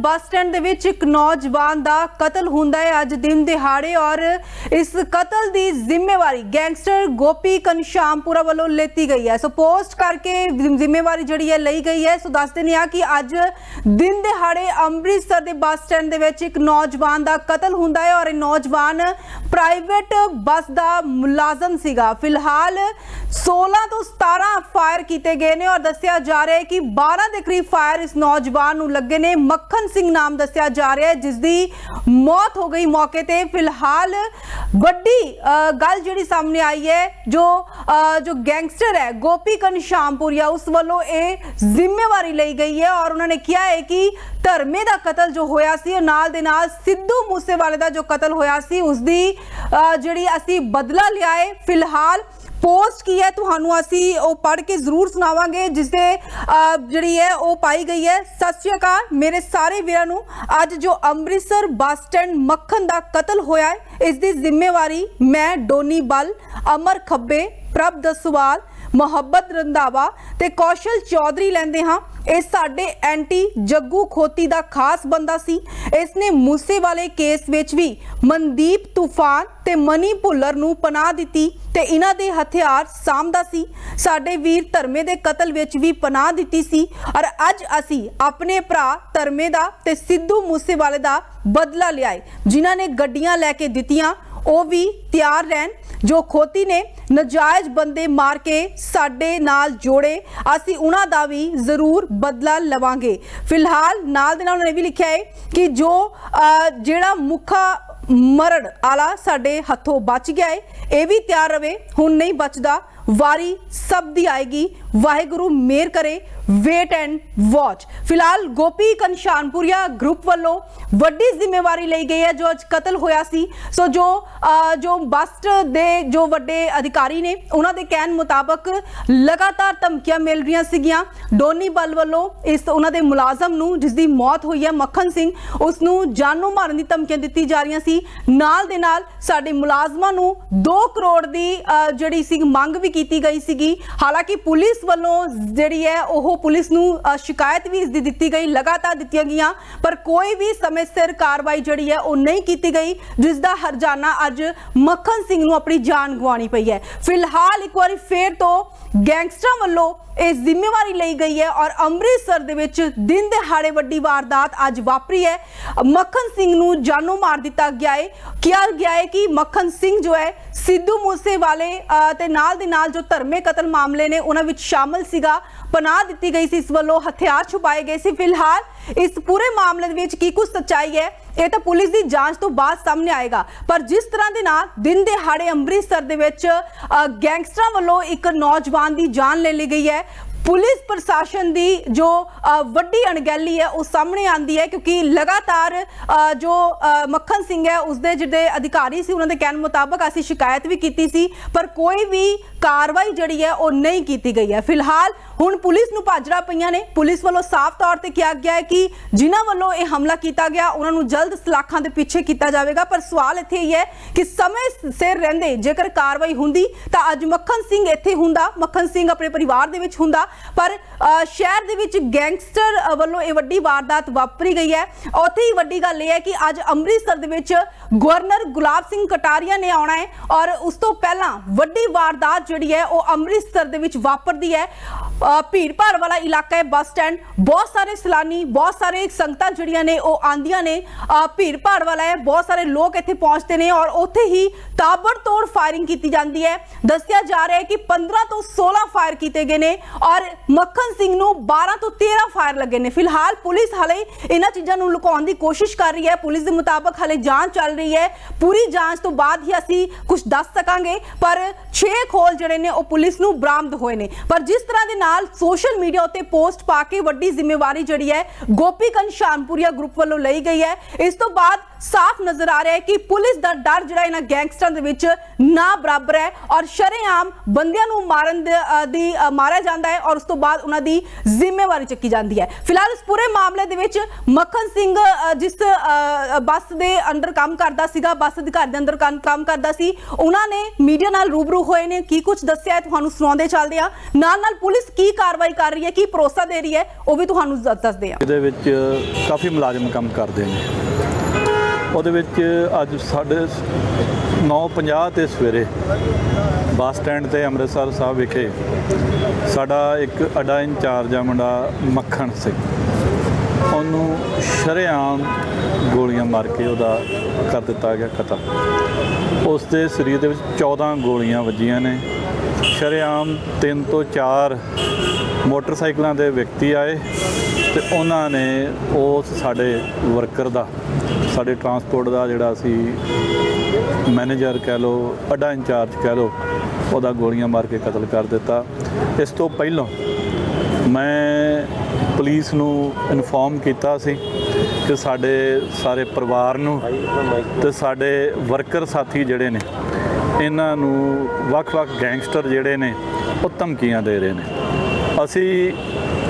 Bus stand ਦੇ ਵਿੱਚ ਇੱਕ ਨੌਜਵਾਨ ਦਾ ਕਤਲ ਹੁੰਦਾ ਹੈ ਅੱਜ ਦਿਨ ਦਿਹਾੜੇ ਔਰ ਇਸ ਕਤਲ ਦੀ ਜ਼ਿੰਮੇਵਾਰੀ ਗੈਂਗਸਟਰ ਗੋਪੀ ਕਨਸ਼ਾਮਪੁਰਾ ਵੱਲੋਂ ਲੈਤੀ ਗਈ ਹੈ। ਸੋ ਪੋਸਟ ਕਰਕੇ ਜ਼ਿੰਮੇਵਾਰੀ ਜਿਹੜੀ ਹੈ ਲਈ ਗਈ ਹੈ। ਸੋ ਦੱਸ ਦਿੰਦੇ ਆ ਕਿ ਅੱਜ ਦਿਨ ਦਿਹਾੜੇ ਅੰਮ੍ਰਿਤਸਰ ਦੇ ਬੱਸ ਸਟੈਂਡ ਦੇ ਵਿੱਚ ਇੱਕ ਨੌਜਵਾਨ ਦਾ ਕਤਲ ਹੁੰਦਾ ਹੈ ਔਰ ਇਹ ਨੌਜਵਾਨ ਪ੍ਰਾਈਵੇਟ ਬੱਸ ਦਾ ਮੁਲਾਜ਼ਮ ਸੀਗਾ। ਫਿਲਹਾਲ 16 ਤੋਂ 17 ਫਾਇਰ ਕੀਤੇ ਗਏ ਨੇ ਔਰ ਦੱਸਿਆ ਜਾ ਰਿਹਾ ਹੈ ਕਿ 12 ਦੇ ਕਰੀਬ ਫਾਇਰ ਇਸ ਨੌਜਵਾਨ ਨੂੰ ਲੱਗੇ ਨੇ। ਮੱਖਣ ਸਿੰਘ ਨਾਮ ਦੱਸਿਆ ਜਾ ਰਿਹਾ ਹੈ ਜਿਸ ਦੀ ਮੌਤ ਹੋ ਗਈ ਮੌਕੇ ਤੇ। ਫਿਲਹਾਲ ਵੱਡੀ ਗੱਲ ਜਿਹੜੀ ਸਾਹਮਣੇ ਆਈ ਹੈ, ਜੋ ਜੋ ਗੈਂਗਸਟਰ ਹੈ ਗੋਪੀ ਕਨਸ਼ਾਮਪੁਰੀਆ ਉਸ ਵੱਲੋਂ ਇਹ ਜ਼ਿੰਮੇਵਾਰੀ ਲਈ ਗਈ ਹੈ ਔਰ ਉਹਨਾਂ ਨੇ ਕਿਹਾ ਹੈ ਕਿ ਧਰਮੇ ਦਾ ਕਤਲ ਜੋ ਹੋਇਆ ਸੀ, ਉਹ ਨਾਲ ਦੇ ਨਾਲ ਸਿੱਧੂ ਮੂਸੇਵਾਲੇ ਦਾ ਜੋ ਕਤਲ ਹੋਇਆ ਸੀ ਉਸ ਦੀ ਜਿਹੜੀ ਅਸੀਂ ਬਦਲਾ ਲਿਆ ਹੈ, ਫਿਲਹਾਲ ਪੋਸਟ ਕੀ ਹੈ? ਤੁਹਾਨੂੰ ਅਸੀਂ ਉਹ ਪੜ੍ਹ ਕੇ ਜ਼ਰੂਰ ਸੁਣਾਵਾਂਗੇ ਜਿਸ ਦੇ ਜਿਹੜੀ ਹੈ, ਉਹ ਪਾਈ ਗਈ ਹੈ। ਸਤਿ ਸ਼੍ਰੀ ਅਕਾਲ, ਮੇਰੇ ਸਾਰੇ ਵੀਰਾਂ ਨੂੰ। ਅੱਜ ਜੋ ਅੰਮ੍ਰਿਤਸਰ ਬੱਸ ਸਟੈਂਡ ਮੱਖਣ ਦਾ ਕਤਲ ਹੋਇਆ ਹੈ, ਇਸ ਦੀ ਜ਼ਿੰਮੇਵਾਰੀ ਮੈਂ, ਡੋਨੀ ਬਲ, ਅਮਰ ਖੱਬੇ, ਪ੍ਰਭ ਦਸਵਾਲ, ਮੁਹੱਬਤ ਰੰਧਾਵਾ ਤੇ ਕੌਸ਼ਲ ਚੌਧਰੀ ਲੈਂਦੇ ਹਾਂ। ਇਹ ਸਾਡੇ ਐਂਟੀ ਜੱਗੂ ਖੋਤੀ ਦਾ ਖਾਸ ਬੰਦਾ ਸੀ। ਇਸ ਨੇ ਮੂਸੇ ਵਾਲੇ ਕੇਸ ਵਿੱਚ ਵੀ ਮਨਦੀਪ ਤੂਫਾਨ ਤੇ ਮਨੀ ਭੁੱਲਰ ਨੂੰ ਪਨਾਹ ਦਿੱਤੀ ਤੇ ਇਹਨਾਂ ਦੇ ਹਥਿਆਰ ਸਾਂਭਦਾ ਸੀ। ਸਾਡੇ ਵੀਰ ਧਰਮੇ ਦੇ ਕਤਲ ਵਿੱਚ ਵੀ ਪਨਾਹ ਦਿੱਤੀ ਸੀ ਔਰ ਅੱਜ ਅਸੀਂ ਆਪਣੇ ਭਰਾ ਧਰਮੇ ਦਾ ਤੇ ਸਿੱਧੂ ਮੂਸੇਵਾਲੇ ਦਾ ਬਦਲਾ ਲਿਆਏ। ਜਿਨ੍ਹਾਂ ਨੇ ਗੱਡੀਆਂ ਲੈ ਕੇ ਦਿੱਤੀਆਂ ਉਹ ਵੀ ਤਿਆਰ ਰਹਿਣ। ਜੋ ਖੋਤੀ ਨੇ ਨਜਾਇਜ਼ ਬੰਦੇ ਮਾਰ ਕੇ ਸਾਡੇ ਨਾਲ ਜੋੜੇ ਅਸੀਂ ਉਹਨਾਂ ਦਾ ਵੀ ਜ਼ਰੂਰ ਬਦਲਾ ਲਵਾਂਗੇ। ਫਿਲਹਾਲ ਨਾਲ ਦੇ ਨਾਲ ਉਹਨੇ ਵੀ ਲਿਖਿਆ ਹੈ ਕਿ ਜੋ ਅਹ, ਜਿਹੜਾ ਮੁੱਖਾ ਮਰਨ ਆਲਾ ਸਾਡੇ ਹੱਥੋਂ ਬਚ ਗਿਆ ਏ। ਇਹ ਵੀ ਤਿਆਰ ਰਵੇ ਹੁਣ ਨਹੀਂ ਬਚਦਾ। ਵਾਰੀ ਸਭ ਦੀ ਆਏਗੀ। ਵਾਹਿਗੁਰੂ ਮੇਰ ਕਰੇ। ਵੇਟ ਐਂਡ ਵਾਚ ਫਿਲਹਾਲ ਗੋਪੀ ਕਨਸ਼ਾਨਪੁਰੀਆ ਗਰੁੱਪ ਵੱਲੋਂ ਵੱਡੀ ਜ਼ਿੰਮੇਵਾਰੀ ਲਈ ਗਈ ਹੈ ਜੋ ਅੱਜ ਕਤਲ ਹੋਇਆ ਸੀ। ਸੋ ਜੋ ਅਹ, ਜੋ ਬਸਟ ਦੇ ਜੋ ਵੱਡੇ ਅਧਿਕਾਰੀ ਨੇ ਉਹਨਾਂ ਦੇ ਕਹਿਣ ਮੁਤਾਬਕ ਲਗਾਤਾਰ ਧਮਕੀਆਂ ਮਿਲ ਰਹੀਆਂ ਸੀਗੀਆਂ। ਡੋਨੀ ਬਲ ਵੱਲੋਂ ਇਸ ਉਹਨਾਂ ਦੇ ਮੁਲਾਜ਼ਮ ਨੂੰ ਜਿਸ ਦੀ ਮੌਤ ਹੋਈ ਹੈ ਮੱਖਣ ਸਿੰਘ ਉਸ ਨੂੰ ਜਾਨੋਂ ਮਾਰਨ ਦੀ ਧਮਕੀਆਂ ਦਿੱਤੀ ਜਾ ਰਹੀਆਂ ਸੀ। ਨਾਲ ਦੇ ਨਾਲ ਸਾਡੇ ਮੁਲਾਜ਼ਮਾਂ ਨੂੰ 2 ਕਰੋੜ ਦੀ ਜਿਹੜੀ ਸੀ ਮੰਗ ਵੀ ਕੀਤੀ ਗਈ ਸੀਗੀ। ਹਾਲਾਂਕਿ ਪੁਲਿਸ ਵੱਲੋਂ ਜਿਹੜੀ ਹੈ, ਉਹ ਪੁਲਿਸ ਨੂੰ ਸ਼ਿਕਾਇਤ ਵੀ ਇਸ ਦੀ ਦਿੱਤੀ ਗਈ, ਲਗਾਤਾਰ ਦਿੱਤੀਆਂ ਗਈਆਂ, ਪਰ ਕੋਈ ਵੀ ਸਮੇਂ ਸਿਰ ਕਾਰਵਾਈ ਜਿਹੜੀ ਹੈ, ਉਹ ਨਹੀਂ ਕੀਤੀ ਗਈ, ਜਿਸ ਦਾ ਹਰਜਾਨਾ ਅੱਜ ਮੱਖਣ ਸਿੰਘ ਨੂੰ ਆਪਣੀ ਜਾਨ ਗਵਾਉਣੀ ਪਈ ਹੈ। ਫਿਲਹਾਲ ਇੱਕ ਵਾਰੀ ਫੇਰ ਤੋਂ ਗੈਂਗਸਟਰਾਂ ਵੱਲੋਂ ਇਹ ਜ਼ਿੰਮੇਵਾਰੀ ਲਈ ਗਈ ਹੈ ਔਰ ਅੰਮ੍ਰਿਤਸਰ ਦੇ ਵਿੱਚ ਦਿਨ ਦਿਹਾੜੇ ਵੱਡੀ ਵਾਰਦਾਤ ਅੱਜ ਵਾਪਰੀ ਹੈ। ਮੱਖਣ ਸਿੰਘ ਨੂੰ ਜਾਨੋਂ ਮਾਰ ਦਿੱਤਾ ਗਿਆ ਹੈ। ਕਿਹਾ ਗਿਆ ਹੈ ਕਿ ਮੱਖਣ ਸਿੰਘ ਜੋ ਹੈ ਸਿੱਧੂ ਮੂਸੇਵਾਲੇ ਤੇ ਨਾਲ ਦੇ ਨਾਲ ਜੋ ਧਰਮੇ ਕਤਲ ਮਾਮਲੇ ਨੇ ਉਹਨਾਂ ਵਿੱਚ ਸ਼ਾਮਲ ਸੀਗਾ। ਪਨਾਹ ਦਿੱਤੀ ਗਈ ਸੀ ਇਸ ਵੱਲੋਂ ਹਥਿਆਰ ਛੁਪਾਏ ਗਏ ਸੀ। ਫਿਲਹਾਲ ਇਸ ਪੂਰੇ ਮਾਮਲੇ ਦੇ ਵਿੱਚ ਕੀ ਕੁਝ ਸੱਚਾਈ ਹੈ ਇਹ ਤਾਂ ਪੁਲਿਸ ਦੀ ਜਾਂਚ ਤੋਂ ਬਾਅਦ ਸਾਹਮਣੇ ਆਏਗਾ। ਪਰ ਜਿਸ ਤਰ੍ਹਾਂ ਦੇ ਨਾਲ ਦਿਨ ਦਿਹਾੜੇ ਅੰਮ੍ਰਿਤਸਰ ਦੇ ਵਿੱਚ ਅ, ਗੈਂਗਸਟਰਾਂ ਵੱਲੋਂ ਇੱਕ ਨੌਜਵਾਨ ਦੀ ਜਾਨ ਲੈ ਲਈ ਗਈ ਹੈ ਪੁਲਿਸ ਪ੍ਰਸ਼ਾਸਨ ਦੀ ਜੋ ਵੱਡੀ ਅਣਗਹਿਲੀ ਹੈ, ਉਹ ਸਾਹਮਣੇ ਆਂਦੀ ਹੈ, ਕਿਉਂਕਿ ਲਗਾਤਾਰ ਜੋ ਮੱਖਣ ਸਿੰਘ ਹੈ, ਉਸਦੇ ਜਿਹੜੇ ਅਧਿਕਾਰੀ ਸੀ, ਉਹਨਾਂ ਦੇ ਕਹਿਣ ਮੁਤਾਬਕ ਅਸੀਂ ਸ਼ਿਕਾਇਤ ਵੀ ਕੀਤੀ ਸੀ, ਪਰ ਕੋਈ ਵੀ ਕਾਰਵਾਈ ਜਿਹੜੀ ਹੈ, ਉਹ ਨਹੀਂ ਕੀਤੀ ਗਈ ਹੈ। ਫਿਲਹਾਲ ਹੁਣ ਪੁਲਿਸ ਨੂੰ ਭਾਜੜਾ ਪਈਆਂ ਨੇ। ਪੁਲਿਸ ਵੱਲੋਂ ਸਾਫ਼ ਤੌਰ ਤੇ ਕਿਹਾ ਗਿਆ ਹੈ ਕਿ ਜਿਨ੍ਹਾਂ ਵੱਲੋਂ ਇਹ ਹਮਲਾ ਕੀਤਾ ਗਿਆ, ਉਹਨਾਂ ਨੂੰ ਜਲਦ ਸਲਾਖਾਂ ਦੇ ਪਿੱਛੇ ਕੀਤਾ ਜਾਵੇਗਾ, ਪਰ ਸਵਾਲ ਇੱਥੇ ਹੀ ਹੈ ਕਿ ਸਮੇਂ ਸਿਰ ਰਹਿੰਦੇ ਜੇਕਰ ਕਾਰਵਾਈ ਹੁੰਦੀ, ਤਾਂ ਅੱਜ ਮੱਖਣ ਸਿੰਘ ਇੱਥੇ ਹੁੰਦਾ, ਮੱਖਣ ਸਿੰਘ ਆਪਣੇ ਪਰਿਵਾਰ ਦੇ ਵਿੱਚ ਹੁੰਦਾ ਪਰ ਸ਼ਹਿਰ ਦੇ ਵਿੱਚ ਗੈਂਗਸਟਰ ਵੱਲੋਂ ਇਹ ਵੱਡੀ ਵਾਰਦਾਤ ਵਾਪਰੀ ਗਈ ਹੈ। ਉੱਥੇ ਹੀ ਵੱਡੀ ਗੱਲ ਇਹ ਹੈ ਕਿ ਅੱਜ ਅੰਮ੍ਰਿਤਸਰ ਦੇ ਵਿੱਚ ਗਵਰਨਰ ਗੁਲਾਬ ਸਿੰਘ ਕਟਾਰੀਆ ਨੇ ਆਉਣਾ ਹੈ ਔਰ ਉਸ ਤੋਂ ਪਹਿਲਾਂ ਵੱਡੀ ਵਾਰਦਾਤ ਜਿਹੜੀ ਹੈ ਉਹ ਅੰਮ੍ਰਿਤਸਰ ਦੇ ਵਿੱਚ ਵਾਪਰਦੀ ਹੈ। ਭੀੜ ਭਾੜ ਵਾਲਾ ਇਲਾਕਾ ਹੈ, ਬੱਸ ਸਟੈਂਡ। ਬਹੁਤ ਸਾਰੇ ਸੈਲਾਨੀ, ਬਹੁਤ ਸਾਰੇ ਸੰਗਤਾਂ ਜਿਹੜੀਆਂ ਨੇ ਉਹ ਆਂਦੀਆਂ ਨੇ। ਭੀੜ ਭਾੜ ਵਾਲਾ ਹੈ, ਬਹੁਤ ਸਾਰੇ ਲੋਕ ਇੱਥੇ ਪਹੁੰਚਦੇ ਨੇ ਔਰ ਉੱਥੇ ਹੀ ਤਾਬੜਤੋੜ ਫਾਇਰਿੰਗ ਕੀਤੀ ਜਾਂਦੀ ਹੈ। ਦੱਸਿਆ ਜਾ ਰਿਹਾ ਹੈ ਕਿ 15 ਤੋਂ 16 ਫਾਇਰ ਕੀਤੇ ਗਏ ਨੇ ਔਰ ਮੱਖਣ ਸਿੰਘ ਨੂੰ 12 ਤੋਂ 13 ਫਾਇਰ ਲੱਗੇ ਨੇ। ਫਿਲਹਾਲ ਪੁਲਿਸ ਹਲੇ ਇਹਨਾਂ ਚੀਜ਼ਾਂ ਨੂੰ ਲੁਕਾਉਣ ਦੀ ਕੋਸ਼ਿਸ਼ ਕਰ ਰਹੀ ਹੈ। ਪੁਲਿਸ ਦੇ ਮੁਤਾਬਕ ਹਲੇ ਜਾਂਚ ਚੱਲ ਰਹੀ ਹੈ। ਪੂਰੀ ਜਾਂਚ ਤੋਂ ਬਾਅਦ ਹੀ ਅਸੀਂ ਕੁਝ ਦੱਸ ਸਕਾਂਗੇ, ਪਰ 6 ਖੋਲ ਜਿਹੜੇ ਨੇ ਉਹ ਪੁਲਿਸ ਨੂੰ ਬਰਾਮਦ ਹੋਏ ਨੇ। ਪਰ ਜਿਸ ਤਰ੍ਹਾਂ ਦੇ ਨਾਲ ਸੋਸ਼ਲ ਮੀਡੀਆ ਉੱਤੇ ਪੋਸਟ ਪਾ ਕੇ ਵੱਡੀ ਜ਼ਿੰਮੇਵਾਰੀ ਜਿਹੜੀ ਹੈ, ਗੋਪੀ ਕਨਸ਼ਾਨਪੁਰੀਆ ਗਰੁੱਪ ਵੱਲੋਂ ਲਈ ਗਈ ਹੈ। ਇਸ ਤੋਂ ਬਾਅਦ ਸਾਫ਼ ਨਜ਼ਰ ਆ ਰਿਹਾ ਹੈ ਕਿ ਪੁਲਿਸ ਦਾ ਡਰ ਜਿਹੜਾ ਇਹਨਾਂ ਗੈਂਗਸਟਰਾਂ ਦੇ ਵਿੱਚ ਨਾ ਬਰਾਬਰ ਹੈ ਔਰ ਸ਼ਰੇਆਮ ਬੰਦਿਆਂ ਨੂੰ ਮਾਰਨ ਦੀ ਮਾਰਿਆ ਜਾਂਦਾ ਹੈ ਔਰ ਉਸ ਤੋਂ ਬਾਅਦ ਉਹਨਾਂ ਦੀ ਜ਼ਿੰਮੇਵਾਰੀ ਚੱਕੀ ਜਾਂਦੀ ਹੈ। ਫਿਲਹਾਲ ਇਸ ਪੂਰੇ ਮਾਮਲੇ ਦੇ ਵਿੱਚ ਮੱਖਣ ਸਿੰਘ ਅ, ਜਿਸ ਬੱਸ ਦੇ ਅੰਡਰ ਕੰਮ ਕਰਦਾ ਸੀਗਾ ਬੱਸ ਅਧਿਕਾਰੀ ਦੇ ਅੰਦਰ ਕੰਮ ਕਰਦਾ ਸੀ ਉਹਨਾਂ ਨੇ ਮੀਡੀਆ ਨਾਲ ਰੂਬਰੂ ਹੋਏ ਨੇ ਕੀ ਕੁਝ ਦੱਸਿਆ ਹੈ ਤੁਹਾਨੂੰ ਸੁਣਾਉਂਦੇ ਚੱਲਦੇ ਆ ਨਾਲ ਨਾਲ ਪੁਲਿਸ ਕੀ ਕਾਰਵਾਈ ਕਰ ਰਹੀ ਹੈ ਕੀ ਭਰੋਸਾ ਦੇ ਰਹੀ ਹੈ ਉਹ ਵੀ ਤੁਹਾਨੂੰ ਦੱਸਦੇ ਆ ਇਹਦੇ ਵਿੱਚ ਕਾਫੀ ਮੁਲਾਜ਼ਮ ਕੰਮ ਕਰਦੇ ਨੇ। ਉਹਦੇ ਵਿੱਚ ਅੱਜ ਸਾਡੇ 9:50 ਤੇ ਸਵੇਰੇ ਬੱਸ ਸਟੈਂਡ ਤੇ ਅੰਮ੍ਰਿਤਸਰ ਸਾਹਿਬ ਵਿਖੇ ਸਾਡਾ ਇੱਕ ਅਡਾ ਇੰਚਾਰਜ ਆ ਮੁੰਡਾ ਮੱਖਣ ਸਿੰਘ। ਉਹਨੂੰ ਸ਼ਰੇਆਮ ਗੋਲੀਆਂ ਮਾਰ ਕੇ ਉਹਦਾ ਕਰ ਦਿੱਤਾ ਗਿਆ ਕਤਲ। ਉਸ ਦੇ ਸਰੀਰ ਦੇ ਵਿੱਚ 14 ਗੋਲੀਆਂ ਵੱਜੀਆਂ ਨੇ। ਸ਼ਰੇਆਮ 3 ਤੋਂ 4 ਮੋਟਰਸਾਈਕਲਾਂ ਦੇ ਵਿਅਕਤੀ ਆਏ ਤੇ ਉਹਨਾਂ ਨੇ ਉਸ ਸਾਡੇ ਵਰਕਰ ਦਾ ਸਾਡੇ ਟਰਾਂਸਪੋਰਟ ਦਾ ਜਿਹੜਾ ਸੀ ਮੈਨੇਜਰ ਕਹਿ ਲਓ, ਅੱਡਾ ਇੰਚਾਰਜ ਕਹਿ ਲਓ, ਉਹਦਾ ਗੋਲੀਆਂ ਮਾਰ ਕੇ ਕਤਲ ਕਰ ਦਿੱਤਾ। ਇਸ ਤੋਂ ਪਹਿਲਾਂ ਮੈਂ ਪੁਲਿਸ ਨੂੰ ਇਨਫੋਰਮ ਕੀਤਾ ਸੀ ਕਿ ਸਾਡੇ ਸਾਰੇ ਪਰਿਵਾਰ ਨੂੰ ਤੇ ਸਾਡੇ ਵਰਕਰ ਸਾਥੀ ਜਿਹੜੇ ਨੇ, ਇਹਨਾਂ ਨੂੰ ਵੱਖ-ਵੱਖ ਗੈਂਗਸਟਰ ਜਿਹੜੇ ਨੇ, ਉਹ ਧਮਕੀਆਂ ਦੇ ਰਹੇ ਨੇ। ਅਸੀਂ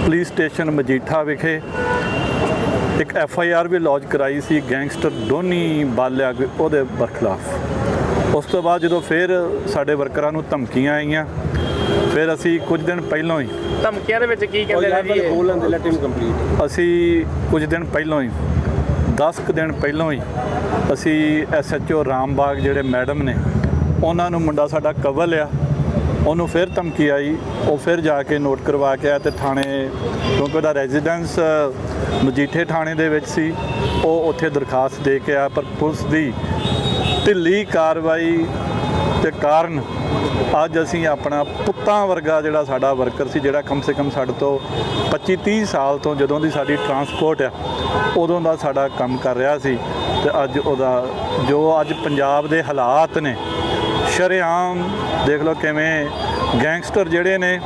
ਪੁਲਿਸ ਸਟੇਸ਼ਨ ਮਜੀਠਾ ਵਿਖੇ ਇੱਕ ਐਫ ਆਈ ਆਰ ਵੀ ਲੌਂਚ ਕਰਾਈ ਸੀ ਗੈਂਗਸਟਰ ਡੋਨੀ ਬਾਲਿਆ ਉਹਦੇ ਬਰਖਲਾਫ ਉਸ ਤੋਂ ਬਾਅਦ ਜਦੋਂ ਫਿਰ ਸਾਡੇ ਵਰਕਰਾਂ ਨੂੰ ਧਮਕੀਆਂ ਆਈਆਂ ਫਿਰ ਅਸੀਂ ਕੁਝ ਦਿਨ ਪਹਿਲਾਂ ਹੀ ਧਮਕੀਆਂ ਦੇ ਵਿੱਚ ਕੀ ਕਹਿੰਦੇ ਨੇ ਜੀ? ਬੋਲਣ ਦੇ ਲੈਟ ਹਿਮ ਕੰਪਲੀਟ ਅਸੀਂ ਕੁਝ ਦਿਨ ਪਹਿਲਾਂ ਹੀ 10 ਕੁ ਦਿਨ ਪਹਿਲਾਂ ਹੀ ਅਸੀਂ ਐਸ ਐਚ ਓ ਰਾਮਬਾਗ ਜਿਹੜੇ ਮੈਡਮ ਨੇ ਉਹਨਾਂ ਨੂੰ ਮੁੰਡਾ ਸਾਡਾ ਕਵਲ ਆ ਉਹਨੂੰ ਫਿਰ ਧਮਕੀ ਆਈ, ਉਹ ਫਿਰ ਜਾ ਕੇ ਨੋਟ ਕਰਵਾ ਕੇ ਆਇਆ ਤੇ ਥਾਣੇ, ਕਿਉਂਕਿ ਉਹਦਾ ਰੈਜ਼ੀਡੈਂਸ ਮਜੀਠੇ ਥਾਣੇ ਦੇ ਵਿੱਚ ਸੀ। ਉਹ ਉੱਥੇ ਦਰਖਾਸਤ ਦੇ ਕੇ ਆਇਆ, ਪਰ ਪੁਲਿਸ ਦੀ ਢਿੱਲੀ ਕਾਰਵਾਈ ਦੇ ਕਾਰਨ ਅੱਜ ਅਸੀਂ ਆਪਣਾ ਪੁੱਤਾਂ ਵਰਗਾ ਜਿਹੜਾ ਸਾਡਾ ਵਰਕਰ ਸੀ, ਜਿਹੜਾ ਕਮ ਸੇ ਕਮ ਸਾਡੇ ਤੋਂ 25 30 ਸਾਲ ਤੋਂ ਜਦੋਂ ਦੀ ਸਾਡੀ ਟਰਾਂਸਪੋਰਟ ਆ, ਉਦੋਂ ਦਾ ਸਾਡਾ ਕੰਮ ਕਰ ਰਿਹਾ ਸੀ। ਤੇ ਅੱਜ ਉਹਦਾ, ਜੋ ਅੱਜ ਪੰਜਾਬ ਦੇ ਹਾਲਾਤ ਨੇ ਸ਼ਰੇਆਮ ਦੇਖ ਲਓ ਕਿਵੇਂ ਗੈਂਗਸਟਰ ਜਿਹੜੇ ਨੇ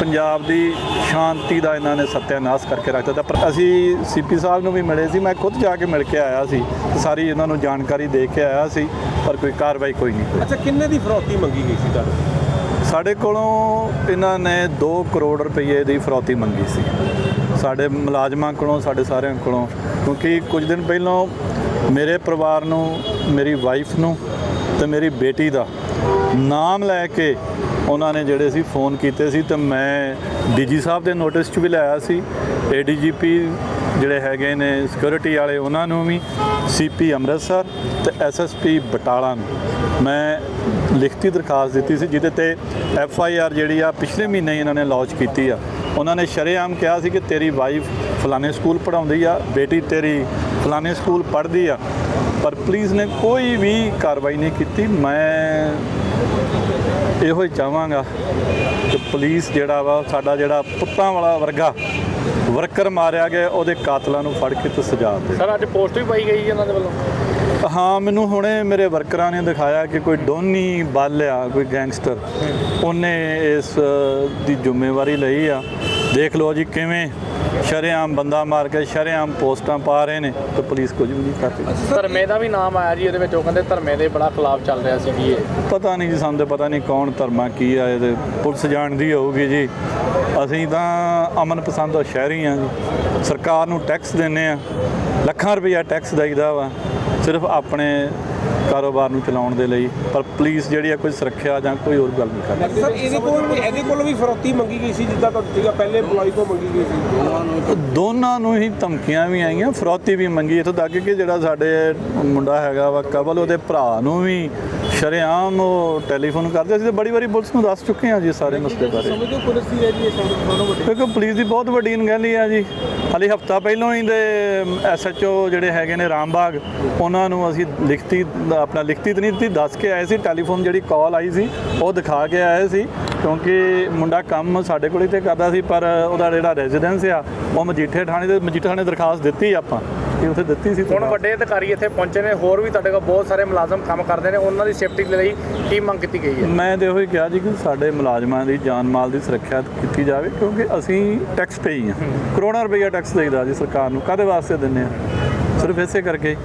ਪੰਜਾਬ ਦੀ ਸ਼ਾਂਤੀ ਦਾ ਇਹਨਾਂ ਨੇ ਸੱਤਿਆਨਾਸ਼ ਕਰਕੇ ਰੱਖ ਦਿੱਤਾ। ਪਰ ਅਸੀਂ ਸੀਪੀ ਸਾਹਿਬ ਨੂੰ ਵੀ ਮਿਲੇ ਸੀ ਮੈਂ ਖੁਦ ਜਾ ਕੇ ਮਿਲ ਕੇ ਆਇਆ ਸੀ ਸਾਰੀ ਇਹਨਾਂ ਨੂੰ ਜਾਣਕਾਰੀ ਦੇ ਕੇ ਆਇਆ ਸੀ ਪਰ ਕੋਈ ਕਾਰਵਾਈ ਕੋਈ ਨਹੀਂ ਹੋਈ। ਅੱਛਾ ਕਿੰਨੇ ਦੀ ਫਰੌਤੀ ਮੰਗੀ ਗਈ ਸੀ ਤੁਹਾਨੂੰ ਸਾਡੇ ਕੋਲੋਂ ਇਹਨਾਂ ਨੇ 2 ਕਰੋੜ ਰੁਪਏ ਦੀ ਫਰੌਤੀ ਮੰਗੀ ਸੀ। ਸਾਡੇ ਮੁਲਾਜ਼ਮਾਂ ਕੋਲੋਂ ਸਾਡੇ ਸਾਰਿਆਂ ਕੋਲੋਂ ਕਿਉਂਕਿ ਕੁਝ ਦਿਨ ਪਹਿਲਾਂ ਮੇਰੇ ਪਰਿਵਾਰ ਨੂੰ ਮੇਰੀ ਵਾਈਫ ਨੂੰ ਤੇ ਮੇਰੀ ਬੇਟੀ ਦਾ ਨਾਮ ਲੈ ਕੇ ਉਹਨਾਂ ਨੇ ਜਿਹੜੇ ਸੀ ਫੋਨ ਕੀਤੇ ਸੀ ਤੇ ਮੈਂ ਡੀਜੀ ਸਾਹਿਬ ਦੇ ਨੋਟਿਸ 'ਚ ਵੀ ਲਾਇਆ ਸੀ ਏਡੀਜੀਪੀ ਜਿਹੜੇ ਹੈਗੇ ਨੇ ਸਿਕਿਉਰਿਟੀ ਵਾਲੇ ਉਹਨਾਂ ਨੂੰ ਵੀ ਸੀਪੀ ਅੰਮ੍ਰਿਤਸਰ ਤੇ ਐਸਐਸਪੀ ਬਟਾਲਾ ਨੂੰ। ਮੈਂ ਲਿਖਤੀ ਦਰਖਾਸਤ ਦਿੱਤੀ ਸੀ ਜਿਹਦੇ ਤੇ ਐਫ ਆਈ ਆਰ ਜਿਹੜੀ ਆ ਪਿਛਲੇ ਮਹੀਨੇ ਹੀ ਇਹਨਾਂ ਨੇ ਲਾਂਚ ਕੀਤੀ ਆ। ਉਹਨਾਂ ਨੇ ਸ਼ਰੇਆਮ ਕਿਹਾ ਸੀ ਕਿ ਤੇਰੀ ਵਾਈਫ ਫਲਾਣੇ ਸਕੂਲ ਪੜਾਉਂਦੀ ਆ, ਬੇਟੀ ਤੇਰੀ ਫਲਾਣੇ ਸਕੂਲ ਪੜ੍ਹਦੀ ਆ ਪਰ ਪੁਲਿਸ ਨੇ ਕੋਈ ਵੀ ਕਾਰਵਾਈ ਨਹੀਂ ਕੀਤੀ। ਮੈਂ ਇਹੋ ਹੀ ਚਾਹਾਂਗਾ ਕਿ ਪੁਲਿਸ ਜਿਹੜਾ ਵਾ ਸਾਡਾ ਜਿਹੜਾ ਪੁੱਤਾਂ ਵਾਲਾ ਵਰਗਾ ਵਰਕਰ ਮਾਰਿਆ ਗਿਆ ਉਹਦੇ ਕਾਤਲਾਂ ਨੂੰ ਫੜ ਕੇ ਤੇ ਸਜ਼ਾ ਦੇ। ਸਰ ਅੱਜ ਪੋਸਟ ਵੀ ਪਾਈ ਗਈ ਇਹਨਾਂ ਦੇ ਵੱਲੋਂ। ਹਾਂ ਮੈਨੂੰ ਹੁਣੇ ਮੇਰੇ ਵਰਕਰਾਂ ਨੇ ਦਿਖਾਇਆ ਕਿ ਕੋਈ ਡੋਨੀ ਬਾਲਿਆ ਕੋਈ ਗੈਂਗਸਟਰ। ਉਹਨੇ ਇਸ ਦੀ ਜ਼ਿੰਮੇਵਾਰੀ ਲਈ ਆ। ਦੇਖ ਲਓ ਜੀ ਕਿਵੇਂ ਸ਼ਰੇਆਮ ਬੰਦਾ ਮਾਰ ਕੇ ਸ਼ਰੇਆਮ ਪੋਸਟਾਂ ਪਾ ਰਹੇ ਨੇ ਤੇ ਪੁਲਿਸ ਕੁਝ ਵੀ ਨਹੀਂ ਕਰ ਰਹੀ। ਧਰਮੇ ਦਾ ਵੀ ਨਾਮ ਆਇਆ ਜੀ ਇਹਦੇ ਵਿੱਚ ਉਹ ਕਹਿੰਦੇ ਧਰਮੇ ਦੇ ਬੜਾ ਖਿਲਾਫ ਚੱਲ ਰਿਹਾ ਸੀ ਜੀ ਇਹ। ਪਤਾ ਨਹੀਂ ਜੀ ਸਾਨੂੰ ਤਾਂ ਪਤਾ ਨਹੀਂ ਕੌਣ ਧਰਮਾ ਕੀ ਆ ਇਹਦੇ ਪੁਲਿਸ ਜਾਣਦੀ ਹੋਊਗੀ ਜੀ। ਅਸੀਂ ਤਾਂ ਅਮਨ ਪਸੰਦ ਸ਼ਹਿਰੀ ਆ ਜੀ। ਸਰਕਾਰ ਨੂੰ ਟੈਕਸ ਦਿੰਨੇ ਆ। ਲੱਖਾਂ ਰੁਪਈਆ ਟੈਕਸ ਦੇਈਦਾ ਵਾ। ਸਿਰਫ ਆਪਣੇ ਕਾਰੋਬਾਰ ਨੂੰ ਚਲਾਉਣ ਦੇ ਲਈ ਪਰ ਪੁਲਿਸ ਜਿਹੜੀ ਆ ਕੋਈ ਸੁਰੱਖਿਆ ਜਾਂ ਕੋਈ ਹੋਰ ਗੱਲ ਨਹੀਂ ਕਰਦੀ ਸਰ ਇਹਦੇ ਕੋਲ ਵੀ ਇਹਦੇ ਕੋਲ ਵੀ ਫਰੌਤੀ ਮੰਗੀ ਗਈ ਸੀ ਜਿੱਦਾਂ ਤੁਹਾਨੂੰ ਸੀਗਾ ਪਹਿਲੇ EMPLOYE ਤੋਂ ਮੰਗੀ ਗਈ ਸੀ? ਦੋਨਾਂ ਨੂੰ ਹੀ ਧਮਕੀਆਂ ਵੀ ਆਈਆਂ ਫਰੌਤੀ ਵੀ ਮੰਗੀ। ਇੱਥੋਂ ਤੱਕ ਕਿ ਜਿਹੜਾ ਸਾਡੇ ਮੁੰਡਾ ਹੈਗਾ ਵਾ ਕਬਲ ਉਹਦੇ ਭਰਾ ਨੂੰ ਵੀ ਸ਼ਰੇਆਮ ਉਹ ਟੈਲੀਫੋਨ ਕਰਦੇ ਅਸੀਂ ਤਾਂ ਬੜੀ ਵਾਰੀ ਪੁਲਿਸ ਨੂੰ ਦੱਸ ਚੁੱਕੇ ਹਾਂ ਜੀ ਸਾਰੇ ਮਸਲੇ ਬਾਰੇ। ਸਮਝੋ ਪੁਲਿਸ ਦੀ ਹੈ ਜੀ ਇਹ ਸਾਨੂੰ ਵੱਡੀ? ਕਿਉਂਕਿ ਪੁਲਿਸ ਦੀ ਬਹੁਤ ਵੱਡੀ ਅਣਗਹਿਲੀ ਆ ਜੀ। ਹਾਲੇ ਹਫਤਾ ਪਹਿਲਾਂ ਹੀ ਦੇ ਐਸਐਚਓ ਜਿਹੜੇ ਹੈਗੇ ਨੇ ਰਾਮਬਾਗ ਉਹਨਾਂ ਨੂੰ ਅਸੀਂ ਲਿਖਤੀ ਆਪਣਾ ਲਿਖਤੀ ਤਾਂ ਨਹੀਂ ਦਿੱਤੀ ਦੱਸ ਕੇ ਆਏ ਸੀ। ਟੈਲੀਫੋਨ ਜਿਹੜੀ ਕਾਲ ਆਈ ਸੀ ਉਹ ਦਿਖਾ ਕੇ ਆਏ ਸੀ। ਕਿਉਂਕਿ ਮੁੰਡਾ ਕੰਮ ਸਾਡੇ ਕੋਲ ਹੀ ਤੇ ਕਰਦਾ ਸੀ ਪਰ ਉਹਦਾ ਜਿਹੜਾ ਰੈਜ਼ੀਡੈਂਸ ਆ ਉਹ ਮਜੀਠੇ ਥਾਣੇ ਦੇ ਮਜੀਠੇ ਥਾਣੇ ਦਰਖਾਸਤ ਦਿੱਤੀ ਆਪਾਂ। ਉੱਥੇ ਦਿੱਤੀ ਸੀ ਹੁਣ। ਵੱਡੇ ਅਧਿਕਾਰੀ ਇੱਥੇ ਪਹੁੰਚੇ ਨੇ ਹੋਰ ਵੀ ਤੁਹਾਡੇ ਕੋਲ ਬਹੁਤ ਸਾਰੇ ਮੁਲਾਜ਼ਮ ਕੰਮ ਕਰਦੇ ਨੇ ਉਹਨਾਂ ਦੀ ਸੇਫਟੀ ਲਈ ਕੀ ਮੰਗ ਕੀਤੀ ਗਈ ਹੈ? ਮੈਂ ਤੇ ਉਹੀ ਹੀ ਕਿਹਾ ਜੀ ਕਿ ਸਾਡੇ ਮੁਲਾਜ਼ਮਾਂ ਦੀ ਜਾਨ ਮਾਲ ਦੀ ਸੁਰੱਖਿਆ ਕੀਤੀ ਜਾਵੇ ਕਿਉਂਕਿ ਅਸੀਂ ਟੈਕਸ ਪੇਈ ਹਾਂ ਕਰੋੜਾਂ ਰੁਪਈਆ ਟੈਕਸ ਦੇਈਦਾ ਜੀ ਸਰਕਾਰ ਨੂੰ। ਕਾਦੇ ਵਾਸਤੇ ਦਿੰਨੇ ਆ? ਸਿਰਫ ਇਸੇ ਕਰਕੇ।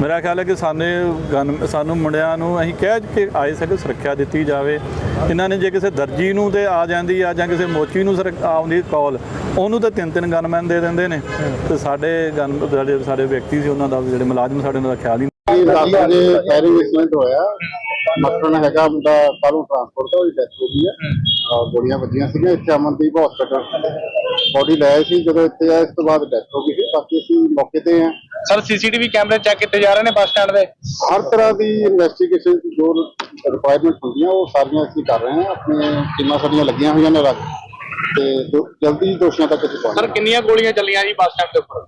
ਮੇਰਾ ਖਿਆਲ ਹੈ ਕਿ ਸਾਨੂੰ ਗਨ ਸਾਨੂੰ ਮੁੰਡਿਆਂ ਨੂੰ ਅਸੀਂ ਕਹਿ ਕੇ ਆਏ ਸੀ ਕਿ ਸੁਰੱਖਿਆ ਦਿੱਤੀ ਜਾਵੇ। ਇਹਨਾਂ ਨੇ ਜੇ ਕਿਸੇ ਦਰਜੀ ਨੂੰ ਤੇ ਆ ਜਾਂਦੀ ਆ ਜਾਂ ਕਿਸੇ ਮੋਚੀ ਨੂੰ ਆਉਂਦੀ ਕਾਲ ਉਹਨੂੰ ਤਾਂ ਤਿੰਨ ਤਿੰਨ ਗਨਮੈਨ ਦੇ ਦਿੰਦੇ ਨੇ। ਤੇ ਸਾਡੇ ਗਨ ਜਿਹੜੇ ਸਾਡੇ ਵਿਅਕਤੀ ਸੀ ਉਹਨਾਂ ਦਾ ਜਿਹੜੇ ਮੁਲਾਜ਼ਮ ਸਾਡੇ ਉਹਨਾਂ ਦਾ ਖਿਆਲ ਹੀ ਨਹੀਂ। ਇਹ ਦਸ ਵਜੇ ਫਾਇਰਿੰਗ ਇਨਸੀਡੈਂਟ ਹੋਇਆ। ਮੱਖਣ ਹੈਗਾ ਮੁੰਡਾ ਕਾਲੂ ਟਰਾਂਸਪੋਰਟ ਦਾ ਉਹਦੀ ਡੈਥ ਹੋ ਗਈ ਹੈ। ਔਰ ਗੋਲੀਆਂ ਵੱਜੀਆਂ ਸੀਗੀਆਂ ਇੱਥੇ ਅਮਨਦੀਪ ਹਸਪੀਟਲ ਬੋਡੀ ਲਾਇਆ ਸੀ। ਜਦੋਂ ਇੱਥੇ ਆਇਆ ਇਸ ਤੋਂ ਬਾਅਦ ਡੈਥ ਹੋ ਗਈ ਸੀ। ਬਾਕੀ ਅਸੀਂ ਮੌਕੇ ਤੇ ਹਾਂ। ਸਰ ਸੀਸੀਟੀਵੀ ਕੈਮਰੇ ਚੈੱਕ ਕੀਤੇ ਜਾ ਰਹੇ ਨੇ ਬੱਸ ਸਟੈਂਡ ਦੇ? ਹਰ ਤਰ੍ਹਾਂ ਦੀ ਇਨਵੈਸਟੀਗੇਸ਼ਨ ਦੀ ਜੋ ਰਿਕੁਆਇਰਮੈਂਟ ਹੁੰਦੀਆਂ ਉਹ ਸਾਰੀਆਂ ਅਸੀਂ ਕਰ ਰਹੇ ਹਾਂ। ਆਪਣੀਆਂ ਟੀਮਾਂ ਸਾਡੀਆਂ ਲੱਗੀਆਂ ਹੋਈਆਂ ਨੇ ਰੱਖ ਤੇ ਦੋ- ਜਲਦੀ ਦੋਸ਼ੀਆਂ ਤੱਕ ਅਸੀਂ ਸਰ ਕਿੰਨੀਆਂ ਗੋਲੀਆਂ ਚੱਲੀਆਂ ਜੀ ਬੱਸ ਸਟੈਂਡ ਦੇ ਉੱਪਰ?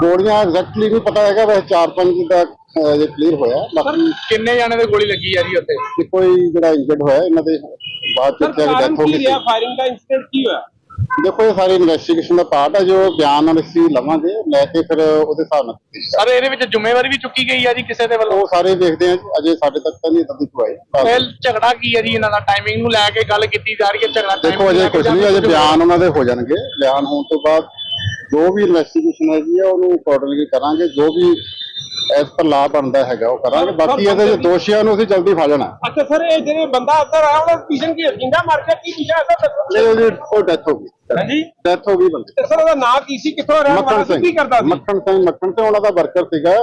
ਗੋਲੀਆਂ ਐਗਜ਼ੈਕਟਲੀ ਨਹੀਂ ਪਤਾ ਹੈਗਾ ਵੈਸੇ 4-5 ਦਾ ਅਹ, ਜੇ ਕਲੀਅਰ ਹੋਇਆ। ਬਾਕੀ ਕਿੰਨੇ ਜਾਣੇ ਦੇ ਗੋਲੀ ਲੱਗੀ ਆ ਜੀ ਉੱਥੇ? ਕਿ ਕੋਈ ਜਿਹੜਾ ਇੰਜਰਡ ਹੋਇਆ ਇਹਨਾਂ ਦੇ ਬਾਅਦ ਚ ਸਰ ਡੈਥ ਕਾਰਨ ਹੋ ਕੀ ਗਈ ਸੀ ਰਿਹਾ? ਫਾਇਰਿੰਗ ਦਾ ਇਨਸੀਡੈਂਟ ਕੀ ਹੋਇਆ? ਦੇਖੋ ਇਹ ਸਾਰੀ ਇਨਵੈਸਟੀਗੇਸ਼ਨ ਦਾ ਪਾਰਟ ਹੈ ਜੋ ਬਿਆਨ ਨਾਲ ਅਸੀਂ ਲਵਾਂਗੇ ਲੈ ਕੇ ਫਿਰ ਉਹਦੇ ਹਿਸਾਬ ਨਾਲ ਸਰ ਇਹਦੇ ਵਿੱਚ ਜ਼ਿੰਮੇਵਾਰੀ ਵੀ ਚੁੱਕੀ ਗਈ ਆ ਜੀ ਕਿਸੇ ਦੇ ਵੱਲੋਂ? ਉਹ ਸਾਰੇ ਦੇਖਦੇ ਆ ਅਜੇ ਸਾਡੇ ਤੱਕ ਤਾਂ ਨਹੀਂ ਤਦੀ ਕੋਈ ਇਹ ਝਗੜਾ ਕੀ ਹੈ ਜੀ ਇਹਨਾਂ ਦਾ? ਟਾਈਮਿੰਗ ਨੂੰ ਲੈ ਕੇ ਗੱਲ ਕੀਤੀ ਜਾ ਰਹੀ ਹੈ ਝਗੜਾ ਦੇਖੋ ਅਜੇ ਕੁਝ ਨਹੀਂ ਅਜੇ ਬਿਆਨ ਉਹਨਾਂ ਦੇ ਹੋ ਜਾਣਗੇ। ਬਿਆਨ ਹੋਣ ਤੋਂ ਬਾਅਦ ਜੋ ਵੀ ਇਨਵੈਸਟੀਗੇਸ਼ਨ ਹੈਗੀ ਆ ਉਹਨੂੰ ਅਕੋਰਡਿੰਗਲੀ ਕਰਾਂਗੇ। ਜੋ ਵੀ ਐਸ ਪਰ ਲਾ ਬਣਦਾ ਹੈਗਾ ਉਹ ਕਰਾਂਗੇ। ਬਾਕੀ ਇਹਦੇ ਜੋ ਦੋਸ਼ੀਆਂ ਨੂੰ ਅਸੀਂ ਜਲਦੀ ਫੜ ਲੈਣਾ। ਅੱਛਾ ਸਰ ਇਹ ਜਿਹੜੇ ਬੰਦਾ ਅੰਦਰ ਆਇਆ ਉਹਦਾ ਪੀਛੇ ਕੀ ਜਿੰਦਾ ਮਾਰ ਕੇ ਕੀ ਪਿਛਾ ਹੈ? ਸਰ ਇਹ ਉਹਦੀ ਉਹ ਡੈਥ ਹੋ ਗਈ। ਹਾਂਜੀ। ਡੈਥ ਹੋ ਗਈ ਬੰਦੇ ਤੇ ਸਰ ਉਹਦਾ ਨਾਂ ਕੀ ਸੀ? ਕਿੱਥੋਂ ਰਹਿਣ ਵਾਲਾ ਸੀ? ਕੀ ਕਰਦਾ ਸੀ? ਮੱਖਣ ਸਿੰਘ ਮੱਖਣ ਸਿੰਘ ਉਹਨਾਂ ਦਾ ਵਰਕਰ ਸੀਗਾ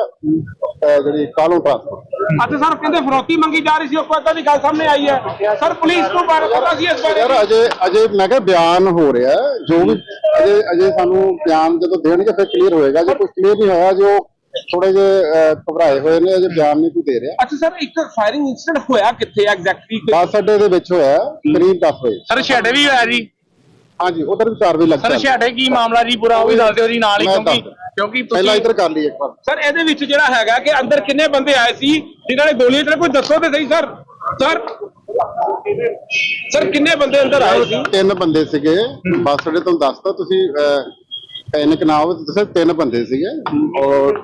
ਜਿਹੜੀ ਕਾਲੋਂ ਟਰਾਂਸਪੋਰਟ ਅੱਛਾ ਸਰ ਕਹਿੰਦੇ ਫਰੋਤੀ ਮੰਗੀ ਜਾ ਰਹੀ ਸੀ ਉਹ ਕੋਈ ਦੀ ਗੱਲ ਸਾਹਮਣੇ ਆਈ ਹੈ। ਸਰ ਪੁਲਿਸ ਨੂੰ ਬਾਰੇ ਪਤਾ ਸੀ ਇਸ ਬਾਰੇ? ਯਾਰ ਅਜੇ ਅਜੇ ਮੈਂ ਕਿਹਾ ਬਿਆਨ ਹੋ ਰਿਹਾ ਜੋ ਵੀ ਅਜੇ ਅਜੇ ਸਾਨੂੰ ਬਿਆਨ ਜਦੋਂ ਦੇਣਗੇ ਫਿਰ ਕਲੀਅਰ ਹੋਏਗਾ। ਜੇ ਕੁਝ ਕਲੀਅਰ ਨਹੀਂ ਹੋਇਆ ਜੋ ਥੋੜੇ ਜਿਹੇ ਅਹ, ਘਬਰਾਏ ਹੋਏ ਨੇ ਅਜੇ ਬਿਆਨ ਨਹੀਂ ਕੋਈ ਦੇ ਰਿਹਾ। ਅੱਛਾ ਸਰ ਇੱਕ ਫਾਇਰਿੰਗ ਇਨਸੀਡੈਂਟ ਹੋਇਆ ਕਿੱਥੇ ਐਗਜ਼ੈਕਟਲੀ ਬੱਸ ਅੱਡੇ ਦੇ ਵਿੱਚ ਹੋਇਆ ਕਰੀਬ 10 ਵਜੇ। ਸਰ ਛੇੜੇ ਵੀ ਹੋਇਆ ਜੀ? ਹਾਂਜੀ ਉਧਰ ਵੀ ਚਾਰ ਵਜੇ ਲੱਗ ਸਰ ਛੇੜੇ ਕੀ ਮਾਮਲਾ ਜੀ ਪੂਰਾ ਉਹ ਵੀ ਦੱਸ ਦਿਓ ਜੀ ਨਾਲ ਹੀ ਕਿਉਂਕਿ ਕਿਉਂਕਿ ਪਹਿਲਾਂ ਤੁਸੀਂ ਇੱਧਰ ਕਰ ਲਈ ਇੱਕ ਵਾਰ। ਸਰ ਇਹਦੇ ਵਿੱਚ ਜਿਹੜਾ ਹੈਗਾ ਕਿ ਅੰਦਰ ਕਿੰਨੇ ਬੰਦੇ ਆਏ ਸੀ? ਜਿਨ੍ਹਾਂ ਨੇ ਗੋਲੀਆਂ ਚਲਾ ਕੋਈ ਦੱਸੋ ਤੇ ਸਹੀ ਸਰ। ਸਰ ਸਰ ਕਿੰਨੇ ਬੰਦੇ ਅੰਦਰ ਆਏ ਸੀ? ਤਿੰਨ ਬੰਦੇ ਸੀਗੇ। ਬੱਸ ਅੱਡੇ ਤੋਂ ਦੱਸਤਾ ਤੁਸੀਂ ਪੈਨਿਕ ਨਾ ਹੋਵੇ ਤੁਸੀਂ ਤਿੰਨ ਬੰਦੇ ਸੀਗੇ। ਔਰ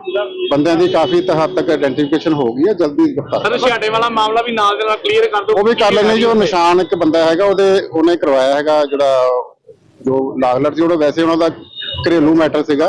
ਬੰਦਿਆਂ ਦੀ ਕਾਫੀ ਹੱਦ ਤੱਕ ਆਇਡੈਂਟੀਫਿਕੇਸ਼ਨ ਹੋ ਗਈ ਹੈ ਜਲਦੀ ਗ੍ਰਿਫਤਾਰ ਸਰ ਛੇੜੇ ਵਾਲਾ ਮਾਮਲਾ ਵੀ ਨਾਲ ਦੇ ਨਾਲ ਕਲੀਅਰ ਕਰ ਦਿਓ। ਉਹ ਵੀ ਕਰ ਲੈਣੇ ਜੀ ਨਿਸ਼ਾਨ ਇੱਕ ਬੰਦਾ ਹੈਗਾ ਉਹਦੇ ਉਹਨੇ ਕਰਵਾਇਆ ਹੈਗਾ ਜਿਹੜਾ ਜੋ ਲਾਗਲਟ ਸੀ ਉਹਦਾ ਵੈਸੇ ਉਹਨਾਂ ਦਾ ਘਰੇਲੂ ਮੈਟਰ ਸੀਗਾ।